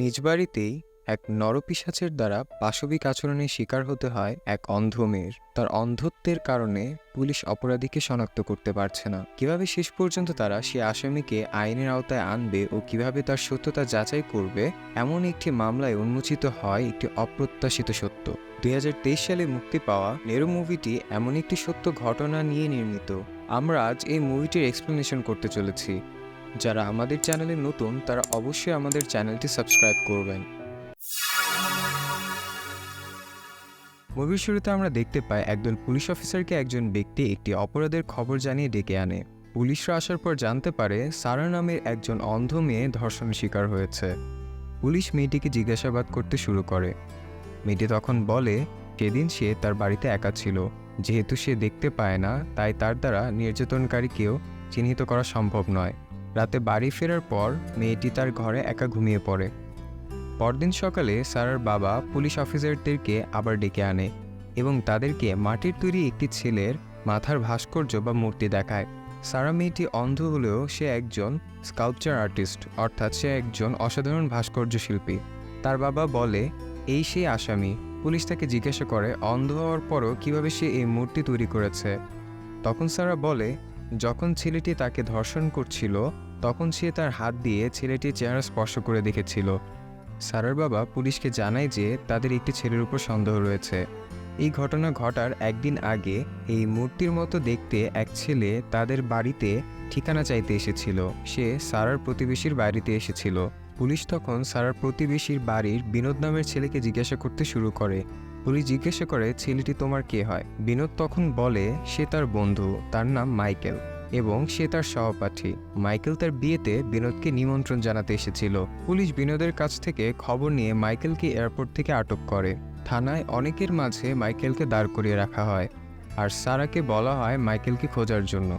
নিজ বাড়িতেই এক নরপিশাচের দ্বারা পাশবিক আচরণের শিকার হতে হয় এক অন্ধ মেয়ের। তার অন্ধত্বের কারণে পুলিশ অপরাধীকে শনাক্ত করতে পারছে না। কীভাবে শেষ পর্যন্ত তারা সে আসামিকে আইনের আওতায় আনবে ও কীভাবে তার সত্যতা যাচাই করবে, এমন একটি মামলায় উন্মোচিত হয় একটি অপ্রত্যাশিত সত্য। দুই হাজার তেইশ সালে মুক্তি পাওয়া নেরো মুভিটি এমন একটি সত্য ঘটনা নিয়ে নির্মিত। আমরা আজ এই মুভিটির এক্সপ্লেনেশন করতে চলেছি। যারা আমাদের চ্যানেলে নতুন, তারা অবশ্যই আমাদের চ্যানেলটি সাবস্ক্রাইব করবেন। মুভির শুরুতে আমরা দেখতে পাই, একদল পুলিশ অফিসারকে একজন ব্যক্তি একটি অপরাধের খবর জানিয়ে ডেকে আনে। পুলিশরা আসার পর জানতে পারে, সারা নামের একজন অন্ধ মেয়ে ধর্ষণের শিকার হয়েছে। পুলিশ মেয়েটিকে জিজ্ঞাসাবাদ করতে শুরু করে। মেয়েটি তখন বলে, সেদিন সে তার বাড়িতে একা ছিল। যেহেতু সে দেখতে পায় না, তাই তার দ্বারা নির্যাতনকারীকেও চিহ্নিত করা সম্ভব নয়। রাতে বাড়ি ফেরার পর মেয়েটি তার ঘরে একা ঘুমিয়ে পড়ে। পরদিন সকালে সারার বাবা পুলিশ অফিসারদেরকে আবার ডেকে আনে এবং তাদেরকে মাটির তৈরি একটি ছেলের মাথার ভাস্কর্য বা মূর্তি দেখায়। সারা মেয়েটি অন্ধ হলেও সে একজন স্কাল্পচার আর্টিস্ট, অর্থাৎ সে একজন অসাধারণ ভাস্কর্য শিল্পী। তার বাবা বলে, এই সেই আসামি। পুলিশ তাকে জিজ্ঞাসা করে, অন্ধ হওয়ার পরও কীভাবে সে এই মূর্তি তৈরি করেছে? তখন সারা বলে, যখন ছেলেটি তাকে ধর্ষণ করছিল তখন সে তার হাত দিয়ে ছেলেটির চেহারা স্পর্শ করে দেখেছিল। সারার বাবা পুলিশকে জানায় যে তাদের একটি ছেলের উপর সন্দেহ রয়েছে। এই ঘটনা ঘটার একদিন আগে এই মূর্তির মতো দেখতে এক ছেলে তাদের বাড়িতে ঠিকানা চাইতে এসেছিল। সে সারার প্রতিবেশীর বাড়িতে এসেছিল। পুলিশ তখন সারার প্রতিবেশীর বাড়ির বিনোদ নামের ছেলেকে জিজ্ঞাসা করতে শুরু করে। পুলিশ জিজ্ঞাসা করে, ছেলেটি তোমার কে হয়? বিনোদ তখন বলে, সে তার বন্ধু। তার নাম মাইকেল। এবং সে তার সহপাঠী। মাইকেল তার বিয়েতে বিনোদকে নিমন্ত্রণ জানাতে এসেছিল। পুলিশ বিনোদের কাছ থেকে খবর নিয়ে মাইকেলকে এয়ারপোর্ট থেকে আটক করে। থানায় অনেকের মাঝে মাইকেলকে দাঁড় করিয়ে রাখা হয়। আর সারাকে বলা হয় মাইকেলকে খোঁজার জন্য।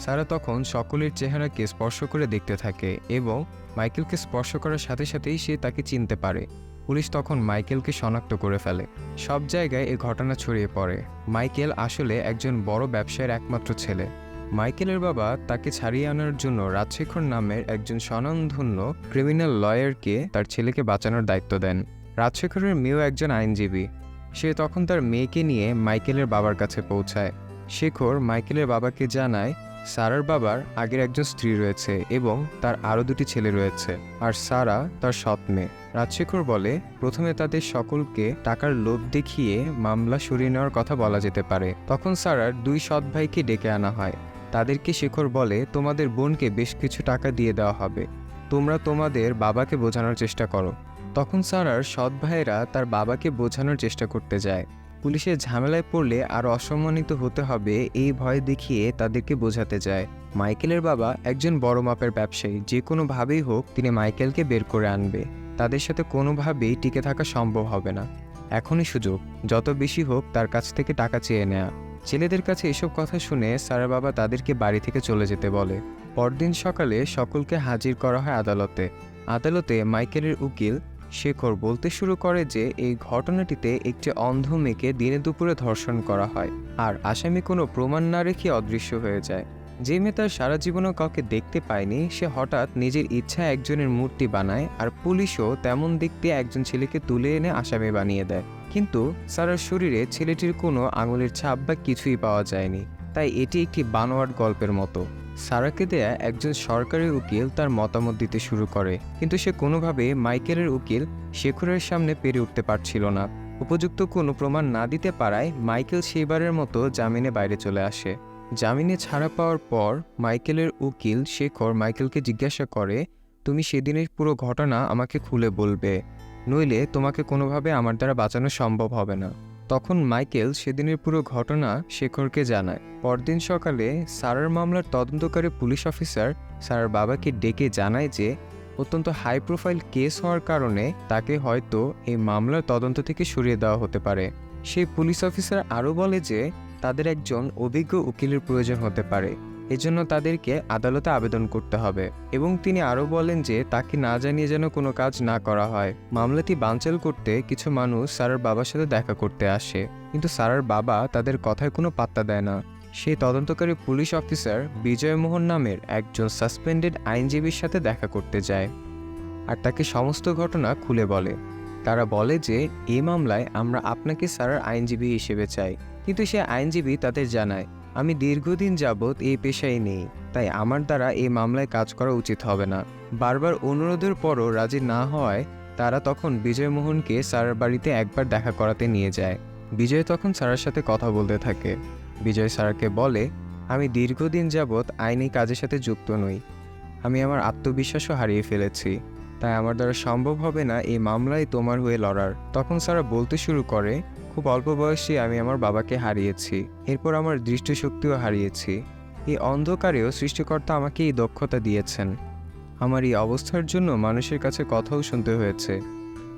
সারা তখন সকলের চেহারাকে স্পর্শ করে দেখতে থাকে এবং মাইকেলকে স্পর্শ করার সাথে সাথেই সে তাকে চিনতে পারে। পুলিশ তখন মাইকেলকে শনাক্ত করে ফেলে। সব জায়গায় এ ঘটনা ছড়িয়ে পড়ে। মাইকেল আসলে একজন বড় ব্যবসায়ের একমাত্র ছেলে। মাইকেলের বাবা তাকে ছাড়িয়ে আনার জন্য রাজশেখর নামের একজন স্বনামধন্য ক্রিমিনাল লয়ারকে তার ছেলেকে বাঁচানোর দায়িত্ব দেন। রাজশেখরের মেয়েও একজন আইনজীবী। সে তখন তার মেয়েকে নিয়ে মাইকেলের বাবার কাছে পৌঁছায়। শেখর মাইকেলের বাবাকে জানায়, সারার বাবার আগের একজন স্ত্রী রয়েছে এবং তার আরও দুটি ছেলে রয়েছে, আর সারা তার সৎ মেয়ে। রাজশেখর বলে, প্রথমে তাদের সকলকে টাকার লোভ দেখিয়ে মামলা সরিয়ে নেওয়ার কথা বলা যেতে পারে। তখন সারার দুই সৎ ভাইকে ডেকে আনা হয়। তাদেরকে শেখর বলে, তোমাদের বোনকে বেশ কিছু টাকা দিয়ে দেওয়া হবে। তোমরা তোমাদের বাবাকে বোঝানোর চেষ্টা করো। তখন সারার সৎ ভাইয়েরা তার বাবাকে বোঝানোর চেষ্টা করতে যায়। পুলিশের ঝামেলায় পড়লে আর অসম্মানিত হতে হবে এই ভয় দেখিয়ে তাদেরকে বোঝাতে যায়। মাইকেলের বাবা একজন বড় মাপের ব্যবসায়ী। যে কোনোভাবেই হোক, তিনি মাইকেলকে বের করে আনবে। তাদের সাথে কোনোভাবেই টিকে থাকা সম্ভব হবে না। এখনই সুযোগ। যত বেশি হোক, তার কাছ থেকে টাকা চেয়ে নেয়া। ছেলেদের কাছে এসব কথা শুনে সারা বাবা তাদেরকে বাড়ি থেকে চলে যেতে বলে। পরদিন সকালে সকলকে হাজির করা হয় আদালতে। আদালতে মাইকেলের উকিল শেখর বলতে শুরু করে যে, এই ঘটনাটিতে একটি অন্ধ মেয়েকে দিনে দুপুরে ধর্ষণ করা হয় আর আসামি কোনো প্রমাণ না রেখে অদৃশ্য হয়ে যায়। যে মেয়ে তার সারা জীবনেও কাউকে দেখতে পায়নি, সে হঠাৎ নিজের ইচ্ছা একজনের মূর্তি বানায় আর পুলিশও তেমন দেখতে একজন ছেলেকে তুলে এনে আসামি বানিয়ে দেয়। কিন্তু সারার শরীরে ছেলেটির কোনো আঙুলের ছাপ বা কিছুই পাওয়া যায়নি, তাই এটি একটি বানোয়াট গল্পের মতো। সারাকে দেয়া একজন সরকারি উকিল তার মতামত দিতে শুরু করে, কিন্তু সে কোনোভাবে মাইকেলের উকিল শেখরের সামনে পেরে উঠতে পারছিল না। উপযুক্ত কোনো প্রমাণ না দিতে পারায় মাইকেল সেইবারের মতো জামিনে বাইরে চলে আসে। জামিনে ছাড়া পাওয়ার পর মাইকেলের উকিল শেখর মাইকেলকে জিজ্ঞাসা করে, তুমি সেদিনের পুরো ঘটনা আমাকে খুলে বলবে। নইলে তোমাকে কোনোভাবে আমার দ্বারা বাঁচানো সম্ভব হবে না। তখন মাইকেল সেদিনের পুরো ঘটনা শেখরকে জানায়। পরদিন সকালে সারার মামলার তদন্তকারী পুলিশ অফিসার সারার বাবাকে ডেকে জানায় যে, অত্যন্ত হাই প্রোফাইল কেস হওয়ার কারণে তাকে হয়তো এই মামলার তদন্ত থেকে সরিয়ে দেওয়া হতে পারে। সেই পুলিশ অফিসার আরও বলে যে, তাদের একজন অভিজ্ঞ উকিলের প্রয়োজন হতে পারে। এজন্য তাদেরকে আদালতে আবেদন করতে হবে এবং তিনি আরও বলেন যে তাকে না জানিয়ে যেন কোনো কাজ না করা হয়। মামলাটি বানচাল করতে কিছু মানুষ সারার বাবার সাথে দেখা করতে আসে, কিন্তু সারার বাবা তাদের কথায় কোনো পাত্তা দেয় না। সেই তদন্তকারী পুলিশ অফিসার বিজয় মোহন নামের একজন সাসপেন্ডেড আইনজীবীর সাথে দেখা করতে যায় আর তাকে সমস্ত ঘটনা খুলে বলে। তারা বলে যে এই মামলায় আমরা আপনাকে স্যারের আইনজীবী হিসেবে চাই। কিন্তু সে আইনজীবী তাদের জানায় আমি দীর্ঘদিন যাবৎ এই পেশায় নেই, তাই আমার দ্বারা এই মামলায় কাজ করা উচিত হবে না। বারবার অনুরোধের পরও রাজি না হওয়ায় তারা তখন বিজয় মোহনকে স্যারের বাড়িতে একবার দেখা করাতে নিয়ে যায়। বিজয় তখন স্যারের সাথে কথা বলতে থাকে। বিজয় স্যারকে বলে, আমি দীর্ঘদিন যাবৎ আইনি কাজের সাথে যুক্ত নই। আমি আমার আত্মবিশ্বাসও হারিয়ে ফেলেছি। তাই আমার দ্বারা সম্ভব হবে না এই মামলায় তোমার হয়ে লড়ার। তখন স্যারা বলতে শুরু করে খুব অল্প বয়সে আমি আমার বাবাকে হারিয়েছি। এরপর আমার দৃষ্টিশক্তিও হারিয়েছি। এই অন্ধকারেও সৃষ্টিকর্তা আমাকে এই দক্ষতা দিয়েছেন। আমার এই অবস্থার জন্য মানুষের কাছে কথাও শুনতে হয়েছে।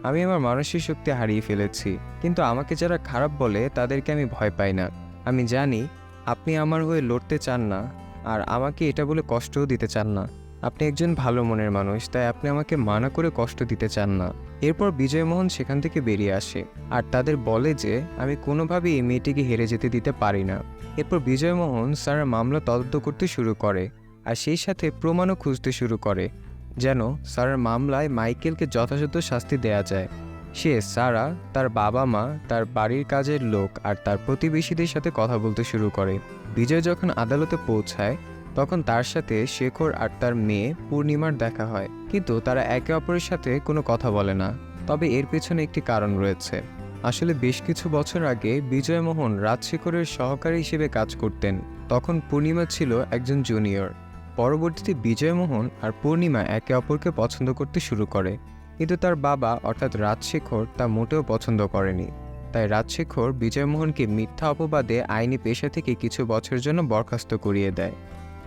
আমি আমার মানসিক শক্তি হারিয়ে ফেলেছি। কিন্তু আমাকে যারা খারাপ বলে, তাদেরকে আমি ভয় পাই না। আমি জানি, আপনি আমার হয়ে লড়তে চান না। আর আমাকে এটা বলে কষ্টও দিতে চান না। আপনি একজন ভালো মনের মানুষ, তাই আপনি আমাকে মানা করে কষ্ট দিতে চান না। এরপর বিজয়মোহন সেখান থেকে বেরিয়ে আসে আর তাদের বলে যে, আমি কোনোভাবেই এই মেয়েটিকে হেরে যেতে দিতে পারি না। এরপর বিজয়মোহন স্যার মামলা তদন্ত করতে শুরু করে আর সেই সাথে প্রমাণও খুঁজতে শুরু করে যেন স্যারের মামলায় মাইকেলকে যথাযথ শাস্তি দেয়া যায়। সে সারা তার বাবা মা, তার বাড়ির কাজের লোক আর তার প্রতিবেশীদের সাথে কথা বলতে শুরু করে। বিজয় যখন আদালতে পৌঁছায় তখন তার সাথে শেখর আর তার মেয়ে পূর্ণিমার দেখা হয়। কিন্তু তারা একে অপরের সাথে কোনো কথা বলে না। তবে এর পেছনে একটি কারণ রয়েছে। আসলে বেশ কিছু বছর আগে বিজয়মোহন রাজশেখরের সহকারী হিসেবে কাজ করতেন। তখন পূর্ণিমা ছিল একজন জুনিয়র পরবর্তীতে বিজয়মোহন আর পূর্ণিমা একে অপরকে পছন্দ করতে শুরু করে। কিন্তু তার বাবা, অর্থাৎ রাজশেখর, তা মোটেও পছন্দ করেনি। তাই রাজশেখর বিজয়মোহনকে মিথ্যা অপবাদে আইনি পেশা থেকে কিছু বছরের জন্য বরখাস্ত করিয়ে দেয়।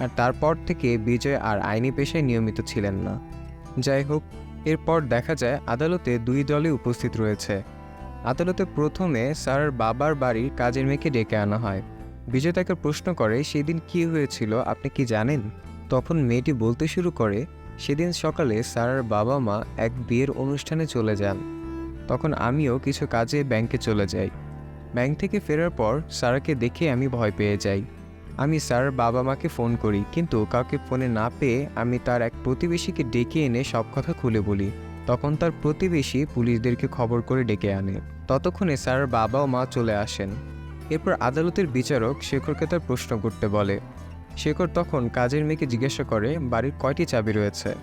আর তারপর থেকে বিজয় আর আইনি পেশায় নিয়মিত ছিলেন না। যাই হোক এরপর দেখা যায় আদালতে দুই দলই উপস্থিত রয়েছে। আদালতে প্রথমে স্যারের বাবার বাড়ির কাজের মেয়েকে ডেকে আনা হয়। বিজয় তাকে প্রশ্ন করে, সেদিন কি হয়েছিল? আপনি কি জানেন? তখন মেয়েটি বলতে শুরু করে, সেদিন সকালে স্যারের বাবা মা এক বিয়ের অনুষ্ঠানে চলে যান। তখন আমিও কিছু কাজে ব্যাংকে চলে যাই। ব্যাংক থেকে ফেরার পর সারাকে দেখে আমি ভয় পেয়ে যাই। আমি স্যার বাবা মাকে ফোন করি, কিন্তু কাউকে ফোনে না পেয়ে আমি তার এক প্রতিবেশীকে ডেকে এনে সব কথা খুলে বলি। তখন তার প্রতিবেশী পুলিশদেরকে খবর করে ডেকে আনে। ততক্ষণে স্যার বাবা ও মা চলে আসেন। এরপর আদালতের বিচারক শেখরকে তার প্রশ্ন করতে বলে। শেখর তখন কাজের মেয়েকে জিজ্ঞাসা করে, বাড়ির কয়টি চাবি রয়েছে?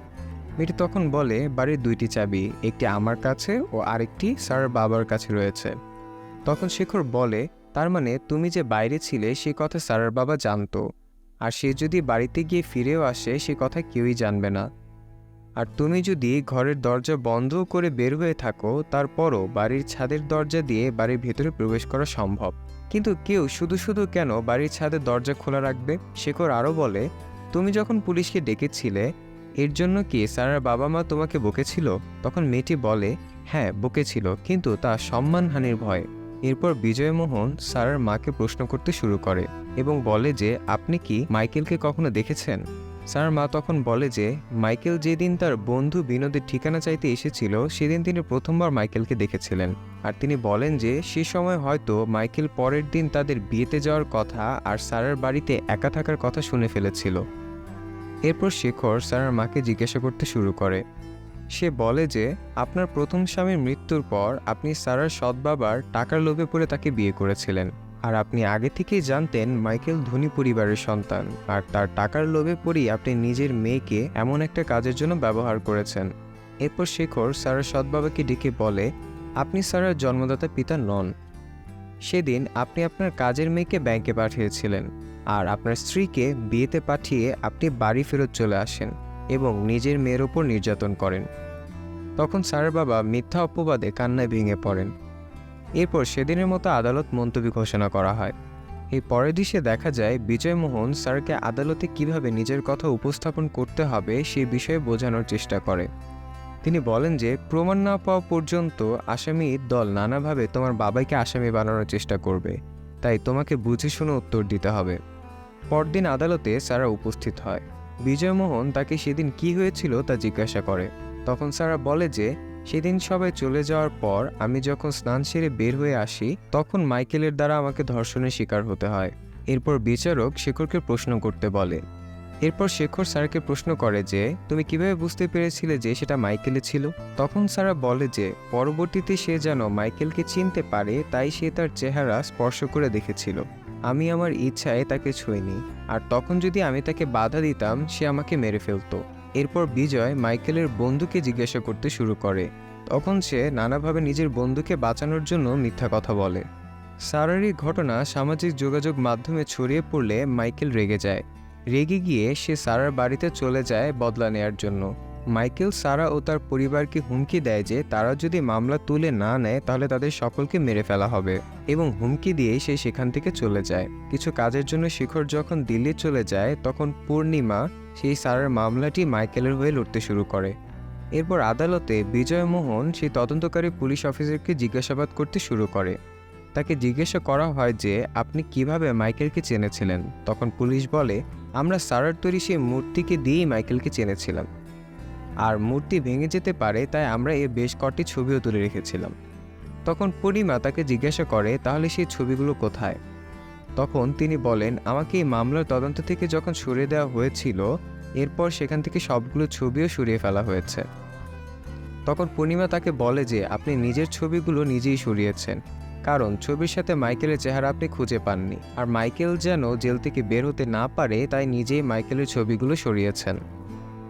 মেয়েটি তখন বলে, বাড়ির দুইটি চাবি, একটি আমার কাছে ও আরেকটি স্যার বাবার কাছে রয়েছে। তখন শেখর বলে তার মানে তুমি যে বাইরে ছিলে, সে কথা স্যারের বাবা জানতো। আর সে যদি বাড়িতে গিয়ে ফিরেও আসে, সে কথা কেউই জানবে না। আর তুমি যদি ঘরের দরজা বন্ধ করে বের হয়ে থাকো, তারপরও বাড়ির ছাদের দরজা দিয়ে বাড়ির ভেতরে প্রবেশ করা সম্ভব। কিন্তু কেউ শুধু শুধু কেন বাড়ির ছাদের দরজা খোলা রাখবে? শেখর আরও বলে, তুমি যখন পুলিশকে ডেকেছিলে, এর জন্য কি সারার বাবা মা তোমাকে বকেছিল? তখন মেয়েটি বলে হ্যাঁ বকেছিল, কিন্তু তা সম্মানহানির ভয়। এরপর বিজয়মোহন সারার মাকে প্রশ্ন করতে শুরু করে এবং বলে যে, আপনি কি মাইকেলকে কখনো দেখেছেন? স্যার মা তখন বলে যে, মাইকেল যেদিন তার বন্ধু বিনোদের ঠিকানা চাইতে এসেছিল, সেদিন তিনি প্রথমবার মাইকেলকে দেখেছিলেন। আর তিনি বলেন যে, সে সময় হয়তো মাইকেল পরের দিন তাদের বিয়েতে যাওয়ার কথা আর সারার বাড়িতে একা থাকার কথা শুনে ফেলেছিল। এরপর শেখর সারার মাকে জিজ্ঞাসা করতে শুরু করে সে বলে যে, আপনার প্রথম স্বামীর মৃত্যুর পর আপনি সারার সৎ বাবার টাকার লোভে পড়ে তাকে বিয়ে করেছিলেন। আর আপনি আগে থেকেই জানতেন মাইকেল ধনী পরিবারের সন্তান। আর তার টাকার লোভে পড়েই আপনি নিজের মেয়েকে এমন একটা কাজের জন্য ব্যবহার করেছেন। এরপর শেখর সারার সৎ বাবাকে ডেকে বলে, আপনি সারার জন্মদাতা পিতা নন। সেদিন আপনি আপনার কাজের মেয়েকে ব্যাংকে পাঠিয়েছিলেন। আর আপনার স্ত্রীকে বিয়েতে পাঠিয়ে আপনি বাড়ি ফেরত চলে আসেন। এবং নিজের মেয়ের ওপর নির্যাতন করেন। তখন স্যারের বাবা মিথ্যা অপবাদে কান্নায় ভেঙে পড়েন। এরপর সেদিনের মতো আদালত মন্তব্য ঘোষণা করা হয়। এই পরের দৃশ্যে দেখা যায় বিজয়মোহন স্যারকে আদালতে কীভাবে নিজের কথা উপস্থাপন করতে হবে সেই বিষয়ে বোঝানোর চেষ্টা করে। তিনি বলেন যে, প্রমাণ না পাওয়া পর্যন্ত আসামির দল নানাভাবে তোমার বাবাকে আসামি বানানোর চেষ্টা করবে। তাই তোমাকে বুঝে শুনে উত্তর দিতে হবে। পরদিন আদালতে সারা উপস্থিত হয়। বিজয়মোহন তাকে সেদিন কি হয়েছিল তা জিজ্ঞাসা করে। তখন সারা বলে যে, সেদিন সবাই চলে যাওয়ার পর আমি যখন স্নান সেরে বের হয়ে আসি, তখন মাইকেলের দ্বারা আমাকে ধর্ষণের শিকার হতে হয়। এরপর বিচারক শেখরকে প্রশ্ন করতে বলে। এরপর শেখর স্যারকে প্রশ্ন করে যে, তুমি কীভাবে বুঝতে পেরেছিলে যে সেটা মাইকেলে ছিল? তখন সারা বলে যে, পরবর্তীতে সে যেন মাইকেলকে চিনতে পারে, তাই সে তার চেহারা স্পর্শ করে দেখেছিল। আমি আমার ইচ্ছায় তাকে ছুঁইনি আর তখন যদি আমি তাকে বাধা দিতাম, সে আমাকে মেরে ফেলতো। এরপর বিজয় মাইকেলের বন্ধুকে জিজ্ঞাসা করতে শুরু করে। তখন সে নানাভাবে নিজের বন্ধুকে বাঁচানোর জন্য মিথ্যা কথা বলে। সারার ঘটনা সামাজিক যোগাযোগ মাধ্যমে ছড়িয়ে পড়লে মাইকেল রেগে যায়। রেগে গিয়ে সে সারার বাড়িতে চলে যায় বদলা নেয়ার জন্য। মাইকেল, সারা ও তার পরিবারকে হুমকি দেয় যে তারা যদি মামলা তুলে না নেয়, তাহলে তাদের সকলকে মেরে ফেলা হবে এবং হুমকি দিয়ে সে সেখান থেকে চলে যায়। কিছু কাজের জন্য শিখর যখন দিল্লি চলে যায়, তখন পূর্ণিমা সেই সারার মামলাটি মাইকেলের হয়ে লড়তে শুরু করে। এরপর আদালতে বিজয় মোহন সেই তদন্তকারী পুলিশ অফিসারকে জিজ্ঞাসাবাদ করতে শুরু করে। তাকে জিজ্ঞাসা করা হয় যে, আপনি কীভাবে মাইকেলকে চেনেছিলেন? তখন পুলিশ বলে, আমরা সারার তৈরি সেই মূর্তিকে দিয়েই মাইকেলকে চেনেছিলাম। আর মূর্তি ভেঙে যেতে পারে তাই আমরা এর বেশ কটি ছবিও তুলে রেখেছিলাম। তখন পূর্ণিমা তাকে জিজ্ঞাসা করে, তাহলে সেই ছবিগুলো কোথায়? তখন তিনি বলেন, আমাকে এই মামলার তদন্ত থেকে যখন সরিয়ে দেওয়া হয়েছিল, এরপর সেখান থেকে সবগুলো ছবিও সরিয়ে ফেলা হয়েছে। তখন পূর্ণিমা তাকে বলে যে, আপনি নিজের ছবিগুলো নিজেই সরিয়েছেন, কারণ ছবির সাথে মাইকেলের চেহারা আপনি খুঁজে পাননি। আর মাইকেল যেন জেল থেকে বের হতে না পারে, তাই নিজেই মাইকেলের ছবিগুলো সরিয়েছেন।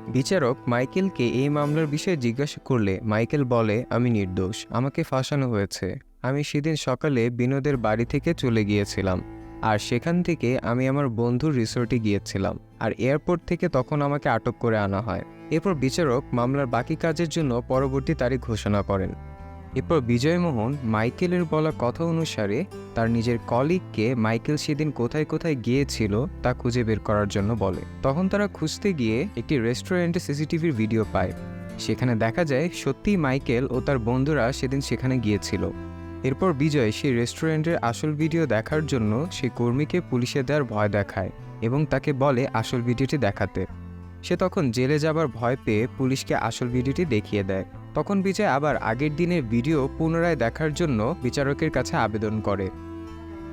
বিচারক মাইকেলকে এই মামলার বিষয়ে জিজ্ঞাসা করলে মাইকেল বলে, আমি নির্দোষ, আমাকে ফাঁসানো হয়েছে। আমি সেদিন সকালে বিনোদের বাড়ি থেকে চলে গিয়েছিলাম। আর সেখান থেকে আমি আমার বন্ধুর রিসোর্টে গিয়েছিলাম। আর এয়ারপোর্ট থেকে তখন আমাকে আটক করে আনা হয়। এরপর বিচারক মামলার বাকি কাজের জন্য পরবর্তী তারিখ ঘোষণা করেন। এরপর বিজয়মোহন মাইকেলের বলা কথা অনুসারে তার নিজের কলিগকে মাইকেল সেদিন কোথায় কোথায় গিয়েছিল তা খুঁজে বের করার জন্য বলে। তখন তারা খুঁজতে গিয়ে একটি রেস্টুরেন্টে সিসিটিভির ভিডিও পায়। সেখানে দেখা যায় সত্যিই মাইকেল ও তার বন্ধুরা সেদিন সেখানে গিয়েছিল। এরপর বিজয় সেই রেস্টুরেন্টের আসল ভিডিও দেখার জন্য সেই কর্মীকে পুলিশে দেওয়ার ভয় দেখায় এবং তাকে বলে আসল ভিডিওটি দেখাতে। সে তখন জেলে যাবার ভয় পেয়ে পুলিশকে আসল ভিডিওটি দেখিয়ে দেয়। তখন বিজয় আবার আগের দিনের ভিডিও পুনরায় দেখার জন্য বিচারকের কাছে আবেদন করে।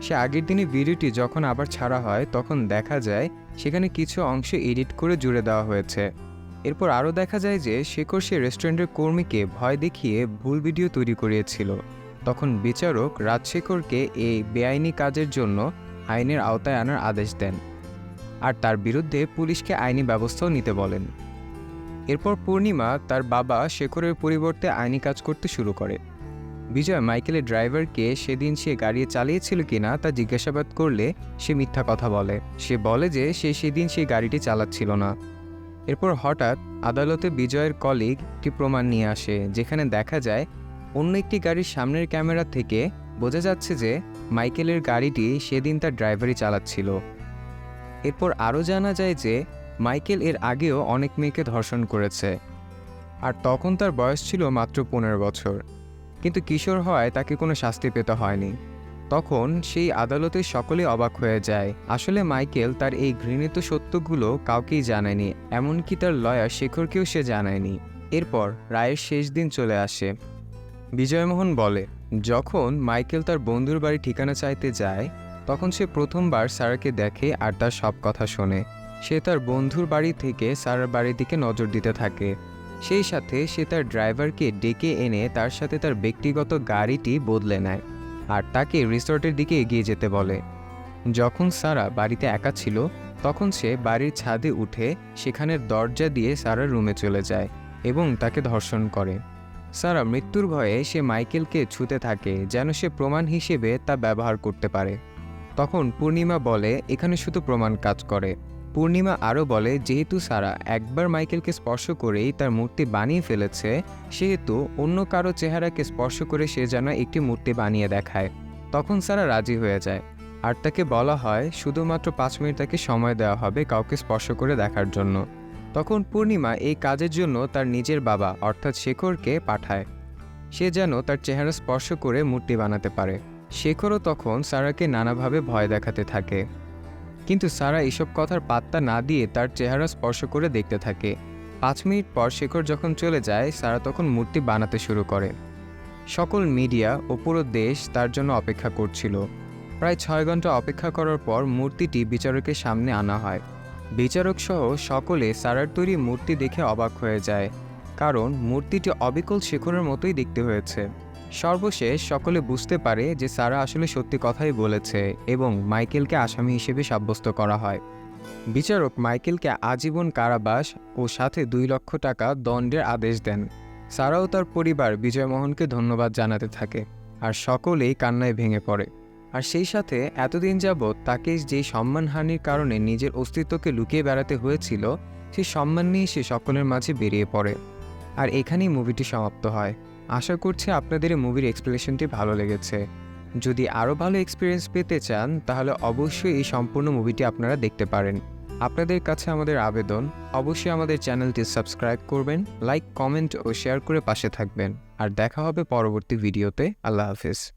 সে আগের দিনের ভিডিওটি যখন আবার ছাড়া হয়, তখন দেখা যায় সেখানে কিছু অংশ এডিট করে জুড়ে দেওয়া হয়েছে। এরপর আরও দেখা যায় যে শেখর সে রেস্টুরেন্টের কর্মীকে ভয় দেখিয়ে ভুল ভিডিও তৈরি করিয়েছিল। তখন বিচারক রাজশেখরকে এই বেআইনি কাজের জন্য আইনের আওতায় আনার আদেশ দেন। আর তার বিরুদ্ধে পুলিশকে আইনি ব্যবস্থাও নিতে বলেন। এরপর পূর্ণিমা তার বাবা শেখরের পরিবর্তে আইনি কাজ করতে শুরু করে। বিজয় মাইকেলের ড্রাইভারকে সেদিন সে গাড়ি চালিয়েছিল কিনা তা জিজ্ঞাসাবাদ করলে সে মিথ্যা কথা বলে। সে বলে যে সে সেদিন সেই গাড়িটি চালাচ্ছিল না। এরপর হঠাৎ আদালতে বিজয়ের কলিগ একটি প্রমাণ নিয়ে আসে, যেখানে দেখা যায় অন্য একটি গাড়ির সামনের ক্যামেরা থেকে বোঝা যাচ্ছে যে মাইকেলের গাড়িটি সেদিন তার ড্রাইভারই চালাচ্ছিল। এরপর আরও জানা যায় যে মাইকেল এর আগেও অনেক মেয়েকে ধর্ষণ করেছে। আর তখন তার বয়স ছিল মাত্র পনেরো বছর। কিন্তু কিশোর হওয়ায় তাকে কোনো শাস্তি পেতে হয়নি। তখন সেই আদালতে সকলে অবাক হয়ে যায়। আসলে মাইকেল তার এই ঘৃণিত সত্যগুলো কাউকেই জানায়নি, এমনকি তার লয়ার শেখরকেও সে জানায়নি। এরপর রায়ের শেষ দিন চলে আসে। বিজয়মোহন বলে, যখন মাইকেল তার বন্ধুর বাড়ি ঠিকানা চাইতে যায়, তখন সে প্রথমবার সারাকে দেখে আর তার সব কথা শোনে। সে তার বন্ধুর বাড়ি থেকে সারার বাড়ির দিকে নজর দিতে থাকে। সেই সাথে সে তার ড্রাইভারকে ডেকে এনে তার সাথে তার ব্যক্তিগত গাড়িটি বদলে নেয় আর তাকে রিসর্টের দিকে এগিয়ে যেতে বলে। যখন সারা বাড়িতে একা ছিল, তখন সে বাড়ির ছাদে উঠে সেখানের দরজা দিয়ে সারার রুমে চলে যায় এবং তাকে ধর্ষণ করে। সারা মৃত্যুর ভয়ে সে মাইকেলকে ছুতে থাকে যেন সে প্রমাণ হিসেবে তা ব্যবহার করতে পারে। তখন পূর্ণিমা বলে, এখানে শুধু প্রমাণ কাজ করে। পূর্ণিমা আরও বলে, যেহেতু সারা একবার মাইকেলকে স্পর্শ করেই তার মূর্তি বানিয়ে ফেলেছে, সেহেতু অন্য কারও চেহারাকে স্পর্শ করে সে যেন একটি মূর্তি বানিয়ে দেখায়। তখন সারা রাজি হয়ে যায়। আর তাকে বলা হয়, শুধুমাত্র পাঁচ মিনিট তাকে সময় দেওয়া হবে কাউকে স্পর্শ করে দেখার জন্য। তখন পূর্ণিমা এই কাজের জন্য তার নিজের বাবা, অর্থাৎ শেখরকে পাঠায়। সে যেন তার চেহারা স্পর্শ করে মূর্তি বানাতে পারে। শেখরও তখন সারাকে নানাভাবে ভয় দেখাতে থাকে। কিন্তু সারা এসব কথার পাত্তা না দিয়ে তার চেহারা স্পর্শ করে দেখতে থাকে। পাঁচ মিনিট পর শেখর যখন চলে যায়, সারা তখন মূর্তি বানাতে শুরু করে। সকল মিডিয়া ও পুরো দেশ তার জন্য অপেক্ষা করছিল। প্রায় ছয় ঘণ্টা অপেক্ষা করার পর মূর্তিটি বিচারকের সামনে আনা হয়। বিচারক সহ সকলে সারার তৈরি মূর্তি দেখে অবাক হয়ে যায়, কারণ মূর্তিটি অবিকল শেখরের মতোই দেখতে হয়েছে। সর্বশেষ সকলে বুঝতে পারে যে সারা আসলে সত্যি কথাই বলেছে এবং মাইকেলকে আসামি হিসেবে সাব্যস্ত করা হয়। বিচারক মাইকেলকে আজীবন কারাবাস ও সাথে দুই লক্ষ টাকা দণ্ডের আদেশ দেন। সারাও তার পরিবার বিজয়মোহনকে ধন্যবাদ জানাতে থাকে আর সকলেই কান্নায় ভেঙে পড়ে। আর সেই সাথে এতদিন যাবৎ তাকে যেই সম্মানহানির কারণে নিজের অস্তিত্বকে লুকিয়ে বেড়াতে হয়েছিল, সেই সম্মান নিয়ে সে সকলের মাঝে বেরিয়ে পড়ে। আর এখানেই মুভিটি সমাপ্ত হয়। আশা করছি আপনাদের এই মুভির এক্সপ্লেনেশনটি ভালো লেগেছে। যদি আরও ভালো এক্সপিরিয়েন্স পেতে চান, তাহলে অবশ্যই এই সম্পূর্ণ মুভিটি আপনারা দেখতে পারেন। আপনাদের কাছে আমাদের আবেদন, অবশ্যই আমাদের চ্যানেলটি সাবস্ক্রাইব করবেন লাইক কমেন্ট ও শেয়ার করে পাশে থাকবেন। আর দেখা হবে পরবর্তী ভিডিওতে আল্লাহ হাফিজ।